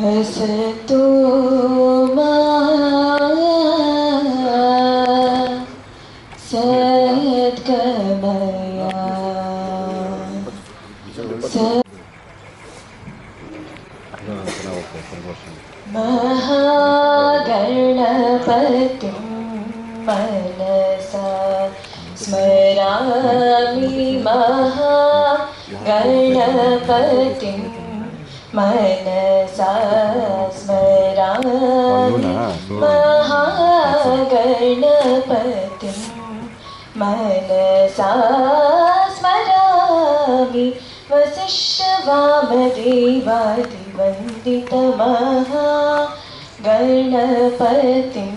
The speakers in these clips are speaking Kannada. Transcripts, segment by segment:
हसतो सत कमया महागणपतिं मनसा स्मरामि महागणपतिम् मनसा स्मरामि महागणपतिं मनसा स्मरामि वसिष्ठवामदेवादिवन्दितमहा गणपतिम्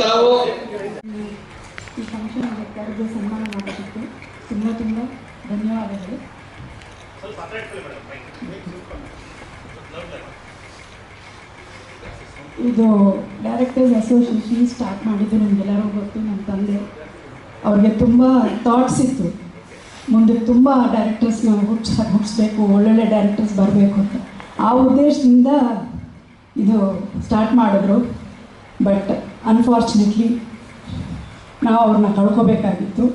ಧನ್ಯವಾದಗಳು ಇದು ಡೈರೆಕ್ಟರ್ಸ್ ಅಸೋಸಿಯೇಷನ್ ಸ್ಟಾರ್ಟ್ ಮಾಡಿದ್ದು ನಿಮಗೆಲ್ಲರೂ ಗೊತ್ತು. ನಮ್ಮ ತಂದೆ ಅವ್ರಿಗೆ ತುಂಬ ಥಾಟ್ಸ್ ಇತ್ತು. ಮುಂದೆ ತುಂಬ ಡೈರೆಕ್ಟರ್ಸ್ನ ಹುಟ್ಸ್ ಹುಟ್ಟಿಸ್ಬೇಕು ಒಳ್ಳೊಳ್ಳೆ ಡೈರೆಕ್ಟರ್ಸ್ ಬರಬೇಕು ಅಂತ. ಆ ಉದ್ದೇಶದಿಂದ ಇದು ಸ್ಟಾರ್ಟ್ ಮಾಡಿದ್ರು. ಬಟ್ ಅನ್ಫಾರ್ಚುನೇಟ್ಲಿ ನಾವು ಅವ್ರನ್ನ ಕಳ್ಕೋಬೇಕಾಗಿತ್ತು.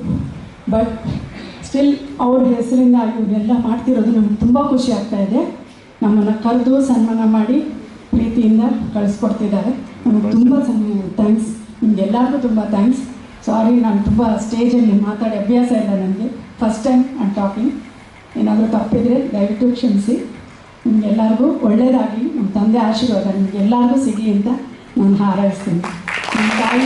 ಬಟ್ ಸ್ಟಿಲ್ ಅವ್ರ ಹೆಸರಿಂದ ಇವನ್ನೆಲ್ಲ ಮಾಡ್ತಿರೋದು ನಮ್ಗೆ ತುಂಬ ಖುಷಿ ಆಗ್ತಾ ಇದೆ. ನಮ್ಮನ್ನು ಕರೆದು ಸನ್ಮಾನ ಮಾಡಿ ಪ್ರೀತಿಯಿಂದ ಕಳಿಸ್ಕೊಡ್ತಿದ್ದಾರೆ. ನಮಗೆ ತುಂಬ ಥ್ಯಾಂಕ್ಸ್ ನಿಮಗೆಲ್ಲರಿಗೂ ತುಂಬ ಥ್ಯಾಂಕ್ಸ್ ಸಾರಿ ನಾನು ತುಂಬ ಸ್ಟೇಜಲ್ಲಿ ಮಾತಾಡಿ ಅಭ್ಯಾಸ ಇಲ್ಲ ನನಗೆ. ಫಸ್ಟ್ ಟೈಮ್ ಆ್ಯಂಡ್ ಟಾಕಿಂಗ್ ಏನಾದರೂ ತಪ್ಪಿದರೆ ದಯವಿಟ್ಟು ಕ್ಷಮಿಸಿ. ನಿಮಗೆಲ್ಲರಿಗೂ ಒಳ್ಳೆಯದಾಗಿ ನಮ್ಮ ತಂದೆ ಆಶೀರ್ವಾದ ನಿಮಗೆಲ್ಲರಿಗೂ ಸಿಗಲಿ ಅಂತ ನಾನು ಹಾರೈಸ್ತೀನಿ. ನಿಮ್ಮ ತಾಯಿ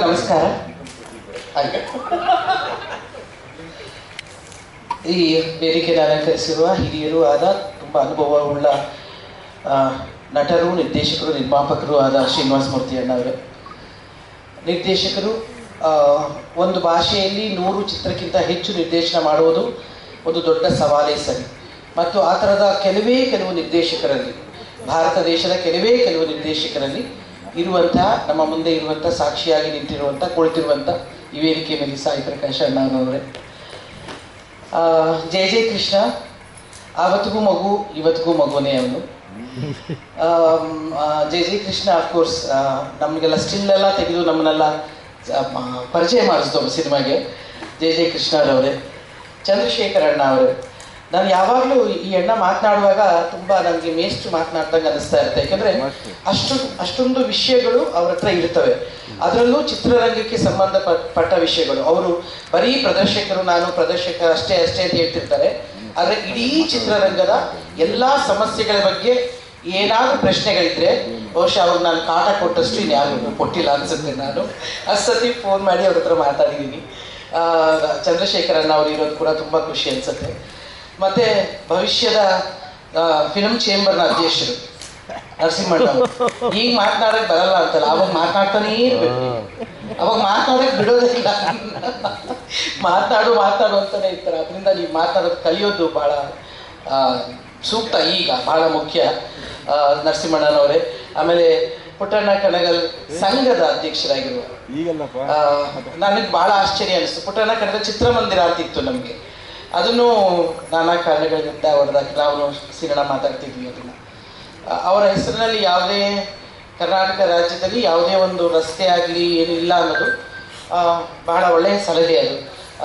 ನಮಸ್ಕಾರ ಹಾಗೆ ಈ ವೇದಿಕೆಯನ್ನು ಅಲಂಕರಿಸಿರುವ ಹಿರಿಯರು ಆದ ತುಂಬ ಅನುಭವವುಳ್ಳ ಆ, ನಟರು ನಿರ್ದೇಶಕರು ನಿರ್ಮಾಪಕರು ಆದ ಶ್ರೀನಿವಾಸ ಮೂರ್ತಿ ಅಣ್ಣವರು ನಿರ್ದೇಶಕರು ಒಂದು ಭಾಷೆಯಲ್ಲಿ ನೂರು ಚಿತ್ರಕ್ಕಿಂತ ಹೆಚ್ಚು ನಿರ್ದೇಶನ ಮಾಡುವುದು ಒಂದು ದೊಡ್ಡ ಸವಾಲೇ ಸರಿ. ಮತ್ತು ಆ ಥರದ ಕೆಲವೇ ಕೆಲವು ನಿರ್ದೇಶಕರಲ್ಲಿ, ಭಾರತ ದೇಶದ ಕೆಲವೇ ಕೆಲವು ನಿರ್ದೇಶಕರಲ್ಲಿ ಇರುವಂತಹ ನಮ್ಮ ಮುಂದೆ ಇರುವಂಥ, ಸಾಕ್ಷಿಯಾಗಿ ನಿಂತಿರುವಂಥ, ಕುಳಿತಿರುವಂಥ ಈ ವೇದಿಕೆ ಮೇಲೆ ಸಾಯಿ ಪ್ರಕಾಶ್ ಅಣ್ಣನವರೇ ಜಯ ಜಯ ಕೃಷ್ಣ. ಆವತ್ತಿಗೂ ಮಗು, ಇವತ್ತಿಗೂ ಮಗುನೇ ಅವನು. ಜೆ ಜೈ ಕೃಷ್ಣ ಅಫ್ಕೋರ್ಸ್ ನಮಗೆಲ್ಲ ಸ್ಟಿಲ್ ಎಲ್ಲ ತೆಗೆದು ನಮ್ಮನ್ನೆಲ್ಲ ಪರಿಚಯ ಮಾಡಿಸ್ದು ಸಿನಿಮಾಗೆ. ಜೈ ಜೆ ಕೃಷ್ಣರವರೇ. ಚಂದ್ರಶೇಖರ್ ಅಣ್ಣ ಅವರು ನಾನು ಯಾವಾಗಲೂ ಈ ಅಣ್ಣ ಮಾತನಾಡುವಾಗ ತುಂಬ ನನಗೆ ಮೇಸ್ಟ್ ಮಾತನಾಡ್ದಂಗೆ ಅನಿಸ್ತಾ ಇರುತ್ತೆ. ಯಾಕಂದರೆ ಅಷ್ಟು ಅಷ್ಟೊಂದು ವಿಷಯಗಳು ಅವ್ರ ಹತ್ರ ಇರ್ತವೆ. ಅದರಲ್ಲೂ ಚಿತ್ರರಂಗಕ್ಕೆ ಸಂಬಂಧಪಟ್ಟ ವಿಷಯಗಳು. ಅವರು ಬರೀ ಪ್ರದರ್ಶಕರು ನಾನು ಪ್ರದರ್ಶಕ ಅಷ್ಟೇ ಅಷ್ಟೇ ಅಂತ ಹೇಳ್ತಿರ್ತಾರೆ. ಆದರೆ ಇಡೀ ಚಿತ್ರರಂಗದ ಎಲ್ಲ ಸಮಸ್ಯೆಗಳ ಬಗ್ಗೆ ಏನಾದರೂ ಪ್ರಶ್ನೆಗಳಿದ್ರೆ ಬಹುಶಃ ಅವ್ರಿಗೆ ನಾನು ಕಾಟ ಕೊಟ್ಟಷ್ಟು ಇನ್ಯಾರಿಗೂ ಕೊಟ್ಟಿಲ್ಲ ಅನ್ಸುತ್ತೆ ನಾನು. ಅಷ್ಟು ಫೋನ್ ಮಾಡಿ ಅವ್ರ ಹತ್ರ ಮಾತಾಡಿದೀನಿ. ಆ, ಚಂದ್ರಶೇಖರಣ್ಣ ಅವ್ರು ಇರೋದು ಕೂಡ ತುಂಬ ಖುಷಿ ಅನ್ಸುತ್ತೆ. ಮತ್ತೆ ಭವಿಷ್ಯದ ಫಿಲ್ಮ್ ಚೇಂಬರ್ನ ಅಧ್ಯಕ್ಷರು. ನರಸಿಂಹಣ್ಣ. ಈಗ ಮಾತನಾಡಕ್ ಬರಲ್ಲ ಅಂತಲ್ಲ ಅವಾಗ ಮಾತನಾಡ್ತಾನೇ ಇರ್ಬೇಕು. ಅವಾಗ ಮಾತನಾಡಕ್ ಬಿಡೋದಿಲ್ಲ. ಮಾತಾಡು ಮಾತನಾಡು ಅಂತಾನೆ ಇರ್ತಾರೆ. ಅದರಿಂದ ನೀವು ಮಾತಾಡೋದ್ ಕಲಿಯೋದು ಬಹಳ ಆ, ಸೂಕ್ತ ಈಗ ಬಹಳ ಮುಖ್ಯ ಆ, ನರಸಿಂಹಣ್ಣನವರೇ. ಆಮೇಲೆ ಪುಟ್ಟಣ್ಣ ಕಣಗಲ್ ಸಂಘದ ಅಧ್ಯಕ್ಷರಾಗಿರುವ ನನಗೆ ಬಹಳ ಆಶ್ಚರ್ಯ ಅನಿಸ್ತು. ಪುಟ್ಟಣ್ಣ ಕಣಗಲ್ ಚಿತ್ರಮಂದಿರ ಅಂತಿತ್ತು ನಮಗೆ. ಅದನ್ನು ನಾನಾ ಕಾರಣಗಳಿಂದ ಹೊಡೆದಾಕಿ ನಾವು ಸಿನಿಮಾ ಮಾತಾಡ್ತಿದ್ವಿ ಅದನ್ನು. ಅವರ ಹೆಸರಿನಲ್ಲಿ ಯಾವುದೇ ಕರ್ನಾಟಕ ರಾಜ್ಯದಲ್ಲಿ ಯಾವುದೇ ಒಂದು ರಸ್ತೆ ಆಗಲಿ ಏನಿಲ್ಲ ಅನ್ನೋದು ಬಹಳ ಒಳ್ಳೆಯ ಸಲಹೆ ಅದು.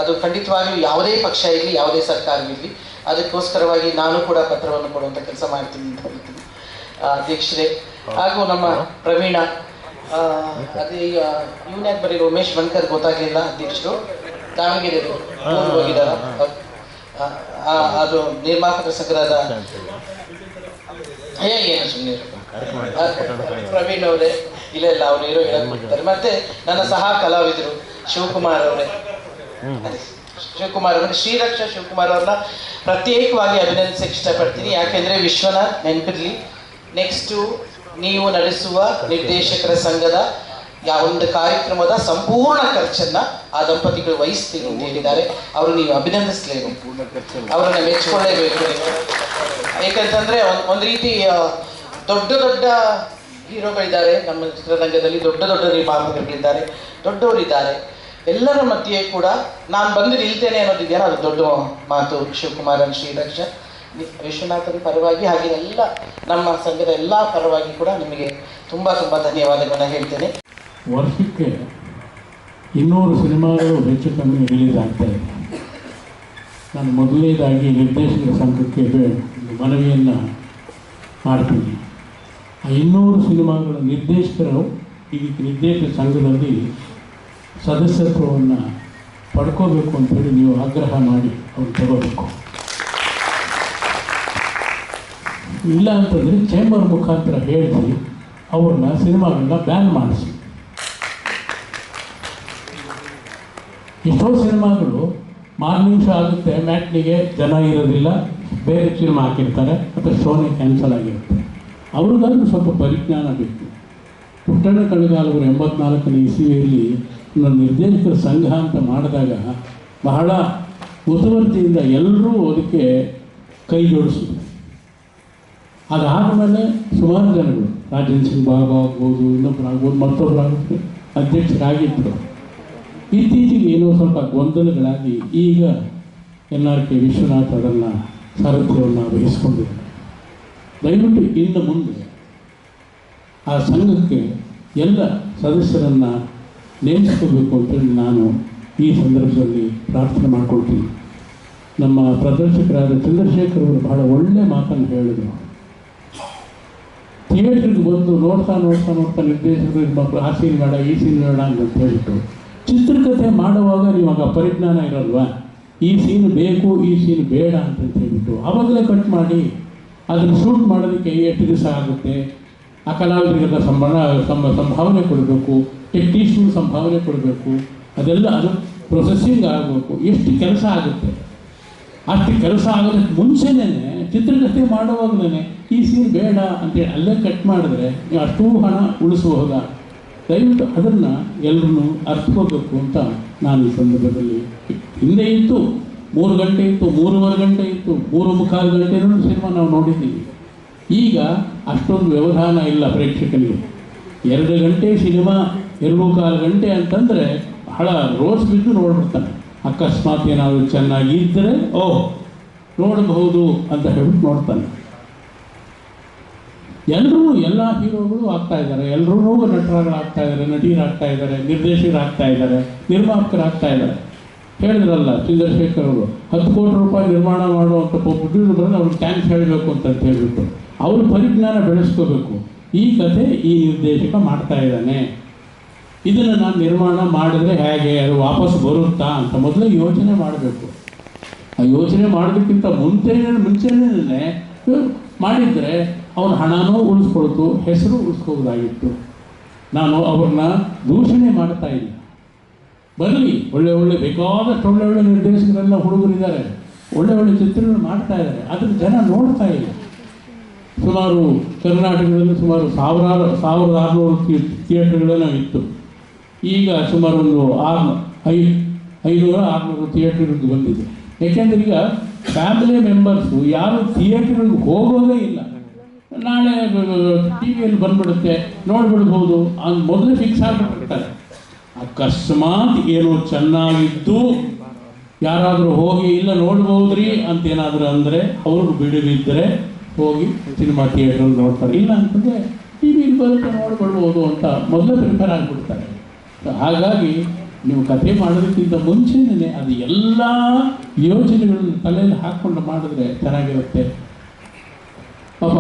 ಅದು ಖಂಡಿತವಾಗಿಯೂ ಯಾವುದೇ ಪಕ್ಷ ಇರಲಿ ಯಾವುದೇ ಸರ್ಕಾರ ಇರಲಿ ಅದಕ್ಕೋಸ್ಕರವಾಗಿ ನಾನು ಕೂಡ ಪತ್ರವನ್ನು ಕೊಡುವಂಥ ಕೆಲಸ ಮಾಡ್ತೀನಿ ಅಂತ ಹೇಳ್ತೀನಿ. ಅಧ್ಯಕ್ಷರೇ. ಹಾಗೂ ನಮ್ಮ ಪ್ರವೀಣ ಅದೇ ಈಗ ಇವನ್ಯಾಕೆ ಬರೀ ಉಮೇಶ್ ಬನ್ಕರ್ ಗೊತ್ತಾಗಲಿಲ್ಲ ಅಧ್ಯಕ್ಷರು? ದಾವಣಗೆರೆ ಹೋಗಿದಾರ ಅದು ನಿರ್ಮಾಪಕ ಸಂಘದ ಏನು ಸುಮ್ಮನೆ ಪ್ರವೀಣ್ ಅವರೇ ಇಲ್ಲ ಇಲ್ಲ ಅವ್ರು ಇರೋ ಹೇಳ್ಕೊಡ್ತಾರೆ ಮತ್ತೆ ನನ್ನ ಸಹ ಕಲಾವಿದರು ಶಿವಕುಮಾರ್ ಅವರೇ. ಶಿವಕುಮಾರ್ ಅವರೇ ಶ್ರೀರಕ್ಷ ಶಿವಕುಮಾರ್ ಅವ್ರನ್ನ ಪ್ರತ್ಯೇಕವಾಗಿ ಅಭಿನಂದಿಸಕ್ಕೆ ಇಷ್ಟಪಡ್ತೀನಿ. ಯಾಕೆಂದ್ರೆ ವಿಶ್ವನಾಥ್ ನೆನಪಿರ್ಲಿ. ನೆಕ್ಸ್ಟು ನೀವು ನಡೆಸುವ ನಿರ್ದೇಶಕರ ಸಂಘದ ಯಾವ ಒಂದು ಕಾರ್ಯಕ್ರಮದ ಸಂಪೂರ್ಣ ಖರ್ಚನ್ನ ಆ ದಂಪತಿಗಳು ವಹಿಸ್ತೀನಿ ಅಂತ ಹೇಳಿದ್ದಾರೆ. ಅವರು ನೀವು ಅಭಿನಂದಿಸಲೇಬೇಕು. ಅವರನ್ನ ಮೆಚ್ಚಿಕೊಳ್ಳೇಬೇಕು ಏಕೆಂತಂದ್ರೆ ಒಂದ್ ರೀತಿ ದೊಡ್ಡ ದೊಡ್ಡ ಹೀರೋಗಳಿದ್ದಾರೆ. ನಮ್ಮ ಚಿತ್ರರಂಗದಲ್ಲಿ ದೊಡ್ಡ ದೊಡ್ಡ ನಿರ್ಮಾಪಕರುಗಳಿದ್ದಾರೆ. ದೊಡ್ಡವರಿದ್ದಾರೆ. ಎಲ್ಲರ ಮಧ್ಯೆ ಕೂಡ ನಾನು ಬಂದು ನಿಲ್ತೇನೆ ಅನ್ನೋದಿದೆಯಲ್ಲ ಅದು ದೊಡ್ಡ ಮಾತು. ಶಿವಕುಮಾರನ್ ಶ್ರೀರಕ್ಷ. ವಿಶ್ವನಾಥನ್ ಪರವಾಗಿ ಹಾಗೆ ಎಲ್ಲ ನಮ್ಮ ಸಂಘದ ಎಲ್ಲ ಪರವಾಗಿ ಕೂಡ ನಿಮಗೆ ತುಂಬ ತುಂಬ ಧನ್ಯವಾದಗಳನ್ನ ಹೇಳ್ತೇನೆ. ವರ್ಷಕ್ಕೆ ಇನ್ನೂರು ಸಿನಿಮಾಗಳು ಹೆಚ್ಚು ಕಮ್ಮಿ ರಿಲೀಸ್ ಆಗ್ತಾ ಇದೆ. ನಾನು ಮೊದಲನೇದಾಗಿ ನಿರ್ದೇಶಕರ ಸಂಘಕ್ಕೆ ಮನವಿಯನ್ನು ಮಾಡ್ತೀನಿ. ಆ ಇನ್ನೂರು ಸಿನಿಮಾಗಳ ನಿರ್ದೇಶಕರು ಈ ನಿರ್ದೇಶಕ ಸಂಘದಲ್ಲಿ ಸದಸ್ಯತ್ವವನ್ನು ಪಡ್ಕೋಬೇಕು ಅಂತೇಳಿ ನೀವು ಆಗ್ರಹ ಮಾಡಿ ಅವ್ರು ತಗೋಬೇಕು. ಇಲ್ಲ ಅಂತಂದರೆ ಚೇಂಬರ್ ಮುಖಾಂತರ ಹೇಳಿ ಅವ್ರನ್ನ ಸಿನಿಮಾಗಳನ್ನ ಬ್ಯಾನ್ ಮಾಡಿಸಿ. ಎಷ್ಟೋ ಸಿನಿಮಾಗಳು ಮಾರ್ನಿಂಗ್ ಶೋ ಆಗುತ್ತೆ, ಮ್ಯಾಟ್ನಿಗೆ ಜನ ಇರೋದಿಲ್ಲ, ಬೇರೆ ಸಿನಿಮಾ ಹಾಕಿರ್ತಾರೆ, ಮತ್ತು ಶೋನೇ ಕ್ಯಾನ್ಸಲ್ ಆಗಿರುತ್ತೆ. ಅವ್ರಿಗಾದ್ರೂ ಸ್ವಲ್ಪ ಪರಿಜ್ಞಾನ ಬೇಕು. ಪುಟ್ಟಣ ಕಣಗಾಲವರು ಎಂಬತ್ನಾಲ್ಕನೇ ನನ್ನ ನಿರ್ದೇಶಕರ ಸಂಘ ಅಂತ ಮಾಡಿದಾಗ ಬಹಳ ಮುತುವರ್ಜಿಯಿಂದ ಎಲ್ಲರೂ ಅದಕ್ಕೆ ಕೈ ಜೋಡಿಸಿದ್ರು. ಅದಾದಮೇಲೆ ಸುಮಾರು ಜನಗಳು, ರಾಜೇಂದ್ರ ಸಿಂಗ್ ಬಾಬಾ ಆಗ್ಬೋದು ಇನ್ನೊಬ್ಬರು ಆಗ್ಬೋದು ಆಗುತ್ತೆ ಆಗ್ಬೋದು ಅಧ್ಯಕ್ಷರಾಗಿದ್ದರು ಇತ್ತೀಚೆಗೆ ಏನೋ ಸ್ವಲ್ಪ ಗೊಂದಲಗಳಾಗಿ ಈಗ ಎನ್ ಆರ್ ಕೆ ವಿಶ್ವನಾಥ್ ಅದನ್ನು ಸಾರಥ್ಯವನ್ನು ವಹಿಸಿಕೊಂಡಿದ್ದಾರೆ. ದಯವಿಟ್ಟು ಇನ್ನು ಮುಂದೆ ಆ ಸಂಘಕ್ಕೆ ಎಲ್ಲ ಸದಸ್ಯರನ್ನು ನೇಮಿಸ್ಕೋಬೇಕು ಅಂತೇಳಿ ನಾನು ಈ ಸಂದರ್ಭದಲ್ಲಿ ಪ್ರಾರ್ಥನೆ ಮಾಡಿಕೊಳ್ತೀನಿ. ನಮ್ಮ ಪ್ರದರ್ಶಕರಾದ ಚಂದ್ರಶೇಖರ್ ಅವರು ಬಹಳ ಒಳ್ಳೆಯ ಮಾತನ್ನು ಹೇಳಿದರು. ಥಿಯೇಟ್ರಿಗೆ ಬಂದು ನೋಡ್ತಾ ನೋಡ್ತಾ ನೋಡ್ತಾ ನಿರ್ದೇಶಕರು ಮಕ್ಕಳು ಆ ಸೀನ್ ಬೇಡ, ಈ ಸೀನ್ ಬೇಡ ಅಂತ ಹೇಳ್ಬಿಟ್ಟು ಚಿತ್ರಕಥೆ ಮಾಡುವಾಗ ನೀವಾಗ ಪರಿಜ್ಞಾನ ಇರಲ್ವಾ? ಈ ಸೀನ್ ಬೇಕು, ಈ ಸೀನ್ ಬೇಡ ಅಂತ ಹೇಳ್ಬಿಟ್ಟು ಆವಾಗಲೇ ಕಟ್ ಮಾಡಿ, ಅದನ್ನು ಶೂಟ್ ಮಾಡೋದಕ್ಕೆ ಎಷ್ಟು ದಿವಸ ಆಗುತ್ತೆ? ಆ ಕಲಾವಿದರಿಗೆಲ್ಲ ಸಂಬಳ ಸಂಬ ಸಂಭಾವನೆ ಕೊಡಬೇಕು ಟೆಕ್ನಿಷಿಯನ್ ಸಂಭಾವನೆ ಕೊಡಬೇಕು, ಅದೆಲ್ಲ ಅದು ಪ್ರೊಸೆಸಿಂಗ್ ಆಗಬೇಕು. ಎಷ್ಟು ಕೆಲಸ ಆಗುತ್ತೆ? ಅಷ್ಟು ಕೆಲಸ ಆಗೋದಕ್ಕೆ ಮುಂಚೆನೇ ಚಿತ್ರಕಥೆ ಮಾಡುವಾಗಲೇ ಈ ಸೀನ್ ಬೇಡ ಅಂತೇಳಿ ಅಲ್ಲೇ ಕಟ್ ಮಾಡಿದ್ರೆ ನೀವು ಅಷ್ಟೂ ಹಣ ಉಳಿಸಬಹುದಾ? ದಯವಿಟ್ಟು ಅದನ್ನು ಎಲ್ಲರೂ ಅರ್ಥಕೋಬೇಕು ಅಂತ ನಾನು ಈ ಸಂದರ್ಭದಲ್ಲಿ ಹಿಂದೆ ಇತ್ತು. ಮೂರು ಗಂಟೆ ಇತ್ತು, ಮೂರುವರೆ ಗಂಟೆ ಇತ್ತು, ಮೂರು ಮುಕ್ಕಾಲು ಗಂಟೆನೂ ಸಿನಿಮಾ ನಾವು ನೋಡಿದ್ದೀವಿ. ಈಗ ಅಷ್ಟೊಂದು ವ್ಯವಧಾನ ಇಲ್ಲ ಪ್ರೇಕ್ಷಕನಿಗೆ. ಎರಡು ಗಂಟೆ ಸಿನಿಮಾ, ಎರಡು ಕಾಲು ಗಂಟೆ ಅಂತಂದರೆ ಬಹಳ ರೋಸ್ ಬಿದ್ದು ನೋಡ್ಬಿಡ್ತಾನೆ. ಅಕಸ್ಮಾತ್ ಏನಾದರೂ ಚೆನ್ನಾಗಿದ್ದರೆ ಓಹ್, ನೋಡಬಹುದು ಅಂತ ಹೇಳ್ಬಿಟ್ಟು ನೋಡ್ತಾನೆ. ಎಲ್ಲರೂ ಎಲ್ಲ ಹೀರೋಗಳು ಆಗ್ತಾ ಇದ್ದಾರೆ. ಎಲ್ಲರೂ ನಟರಾಗ್ತಾ ಇದ್ದಾರೆ ನಟಿಯರಾಗ್ತಾ ಇದ್ದಾರೆ, ನಿರ್ದೇಶಕರಾಗ್ತಾ ಇದ್ದಾರೆ, ನಿರ್ಮಾಪಕರಾಗ್ತಾ ಇದ್ದಾರೆ. ಹೇಳಿದ್ರಲ್ಲ ಚಂದ್ರಶೇಖರ್ ಅವರು ಹತ್ತು ಕೋಟಿ ರೂಪಾಯಿ ನಿರ್ಮಾಣ ಮಾಡುವಂಥ ಪ್ರೊಡ್ಯೂಸರ್ ಬಂದರೆ ಅವ್ರಿಗೆ ಥ್ಯಾಂಕ್ಸ್ ಹೇಳಬೇಕು ಅಂತ ಹೇಳಿಬಿಟ್ಟು ಅವ್ರ ಪರಿಜ್ಞಾನ ಬೆಳೆಸ್ಕೋಬೇಕು. ಈ ಕಥೆ ಈ ನಿರ್ದೇಶಕ ಮಾಡ್ತಾ ಇದ್ದಾನೆ. ಇದನ್ನು ನಾನು ನಿರ್ಮಾಣ ಮಾಡಿದ್ರೆ ಹೇಗೆ, ಅದು ವಾಪಸ್ ಬರುತ್ತಾ ಅಂತ ಮೊದಲು ಯೋಚನೆ ಮಾಡಬೇಕು. ಆ ಯೋಚನೆ ಮಾಡೋದಕ್ಕಿಂತ ಮುಂಚೆನೇ ಮುಂಚೆನೇ ಮಾಡಿದರೆ ಅವನ ಹಣನೂ ಉಳಿಸ್ಕೊಳ್ತು, ಹೆಸರು ಉಳಿಸ್ಕೋಬೋದಾಗಿತ್ತು ನಾನು ಅವ್ರನ್ನ ದೂಷಣೆ ಮಾಡ್ತಾ ಇಲ್ಲ ಬರಲಿ ಒಳ್ಳೆ ಒಳ್ಳೆ ಬೇಕಾದಷ್ಟು ಒಳ್ಳೆ ಒಳ್ಳೆ ನಿರ್ದೇಶಕರೆಲ್ಲ ಹುಡುಗರಿದ್ದಾರೆ ಒಳ್ಳೆ ಒಳ್ಳೆ ಚಿತ್ರಗಳು ಮಾಡ್ತಾ ಇದ್ದಾರೆ. ಅದನ್ನು ಜನ ನೋಡ್ತಾ ಇಲ್ಲ. ಸುಮಾರು ಕರ್ನಾಟಕದಲ್ಲಿ ಸುಮಾರು ಸಾವಿರಾರು, ಸಾವಿರದ ಆರುನೂರು ಥಿಯೇಟರ್ಗಳೆಲ್ಲ ಇತ್ತು. ಈಗ ಸುಮಾರು ಒಂದು ಆರು ಐ, ಐನೂರ ಆರುನೂರು ಥಿಯೇಟರ್ಗಳಿಗೆ ಬಂದಿದೆ. ಯಾಕೆಂದ್ರೆ ಈಗ ಫ್ಯಾಮಿಲಿ ಮೆಂಬರ್ಸು ಯಾರು ಥಿಯೇಟರ್ಗಳಿಗೆ ಹೋಗೋದೇ ಇಲ್ಲ. ನಾಳೆ ಟಿ ವಿಯಲ್ಲಿ ಬಂದ್ಬಿಡುತ್ತೆ, ನೋಡ್ಬಿಡ್ಬೋದು. ಅಂತ ಮೊದಲು ಫಿಕ್ಸ್ ಆಗಿಬಿಟ್ಟಿರ್ತಾರೆ ಅಕಸ್ಮಾತ್ ಏನೋ ಚೆನ್ನಾಗಿದ್ದು ಯಾರಾದರೂ ಹೋಗಿ, ಇಲ್ಲ ನೋಡ್ಬೋದ್ರಿ ಅಂತ ಏನಾದರೂ ಅಂದರೆ ಅವ್ರಿಗೆ ಬಿಡುವಿದ್ದರೆ ಹೋಗಿ ಸಿನಿಮಾ ಥಿಯೇಟ್ರಲ್ಲಿ ನೋಡ್ತಾರೆ. ಇಲ್ಲ ಅಂತಂದರೆ ಟಿ ವಿಲಿ ಬರುತ್ತೆ, ನೋಡ್ಕೊಳ್ಬೋದು ಅಂತ ಮೊದಲೇ ಪ್ರಿಪೇರ್ ಆಗಿಬಿಡ್ತಾರೆ. ಹಾಗಾಗಿ ನೀವು ಕಥೆ ಮಾಡೋದಕ್ಕಿಂತ ಮುಂಚೆನೇ ಅದು ಎಲ್ಲ ಯೋಜನೆಗಳನ್ನು ತಲೆಯಲ್ಲಿ ಹಾಕ್ಕೊಂಡು ಮಾಡಿದ್ರೆ ಚೆನ್ನಾಗಿರುತ್ತೆ. ಪಾಪ